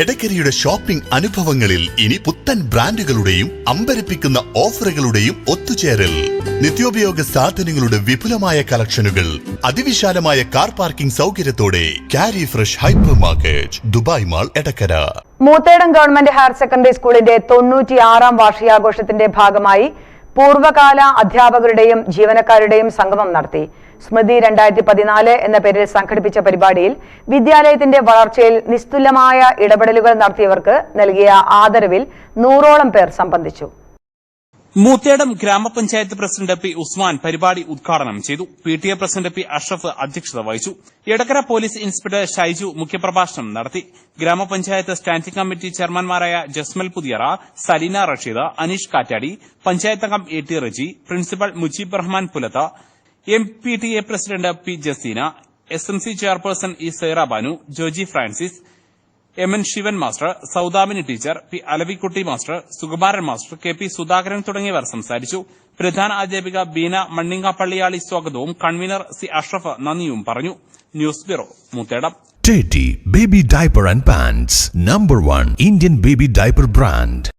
എടക്കരയുടെ shopping അനുഭവങ്ങളിൽ ഇനി പുത്തൻ ബ്രാൻഡുകളുടെയും അമ്പരപ്പിക്കുന്ന ഓഫറുകളുടെയും ഒത്തുചേരൽ. നിത്യോപയോഗ സാധനങ്ങളുടെ വിപുലമായ കളക്ഷനുകൾ അതിവിശാലമായ car parking സൗകര്യത്തോടെ Kari fresh hyper market Dubai mall Edakkara. Moothedam government higher secondary സ്കൂളിന്റെ തൊണ്ണൂറ്റിയാറാം വാർഷികാഘോഷത്തിന്റെ ഭാഗമായി പൂർവകാല അധ്യാപകരുടെയും ജീവനക്കാരുടെയും സംഗമം നടത്തി. സ്മൃതി രണ്ടായിരത്തി പതിനാല് എന്ന പേരിൽ സംഘടിപ്പിച്ച പരിപാടിയിൽ വിദ്യാലയത്തിന്റെ വളർച്ചയിൽ നിസ്തുലമായ ഇടപെടലുകൾ നടത്തിയവർക്ക് നൽകിയ ആദരവിൽ നൂറോളം പേർ സംബന്ധിച്ചു. മൂത്തേടം ഗ്രാമപഞ്ചായത്ത് പ്രസിഡന്റ് പി ഉസ്മാൻ പരിപാടി ഉദ്ഘാടനം ചെയ്തു. P T A president P Ashraf അധ്യക്ഷത വഹിച്ചു. എടക്കര പോലീസ് ഇൻസ്പെക്ടർ ഷൈജു മുഖ്യപ്രഭാഷണം നടത്തി. ഗ്രാമപഞ്ചായത്ത് സ്റ്റാൻഡിംഗ് കമ്മിറ്റി ചെയർമാൻമാരായ ജസ്മൽ പുതിയറ സലീന റഷീദ് അനീഷ് കാറ്റാടി പഞ്ചായത്ത് അംഗം A T Reji principal Mujeeb Rahman Pulatha M P T A president P Jaseena S M C chairperson E Saira Banu Joji Francis M N Sivan master Saudamini teacher P Alavikutty master Sukumaran master K P Sudhakaran തുടങ്ങിയവർ സംസാരിച്ചു. പ്രധാന അധ്യാപിക ബീന മണ്ണിങ്ങാപ്പള്ളിയാളി സ്വാഗതവും convener C Ashraf നന്ദിയും പറഞ്ഞു. News bureau Moothedam. Teddy baby Diaper and Pants, number one Indian baby diaper brand.